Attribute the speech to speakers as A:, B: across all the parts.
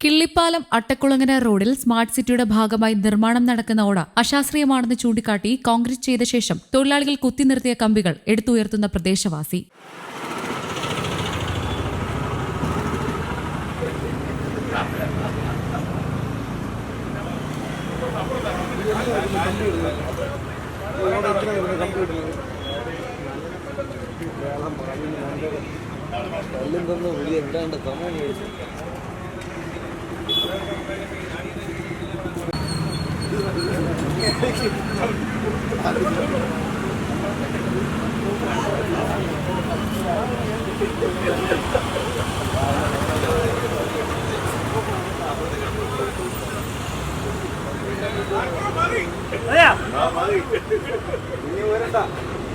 A: കിള്ളിപ്പാലം അട്ടക്കുളങ്ങര റോഡിൽ സ്മാർട്ട് സിറ്റിയുടെ ഭാഗമായി നിർമ്മാണം നടക്കുന്ന ഓട അശാസ്ത്രീയമാണെന്ന് ചൂണ്ടിക്കാട്ടി കോൺക്രീറ്റ് ചെയ്ത ശേഷം തൊഴിലാളികൾ കുത്തി നിർത്തിയ കമ്പികൾ എടുത്തുയർത്തുന്ന പ്രദേശവാസി.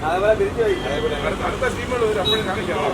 B: അതേപോലെ തിരിച്ചു പോയി
C: അടുത്ത ടീമുകൾ വരും അപ്പോഴും കാണിക്കണം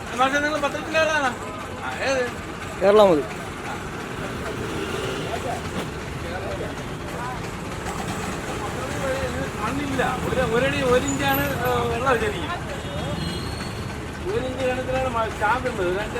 B: കേരള മതി
C: മണ്ണില്ല. ഒരു ഒരടി ഒരിഞ്ചാണ് വെള്ളം ശരിക്കും. ഒരിഞ്ച് കണക്കിലാണ് ചാമ്പുന്നത് രണ്ട്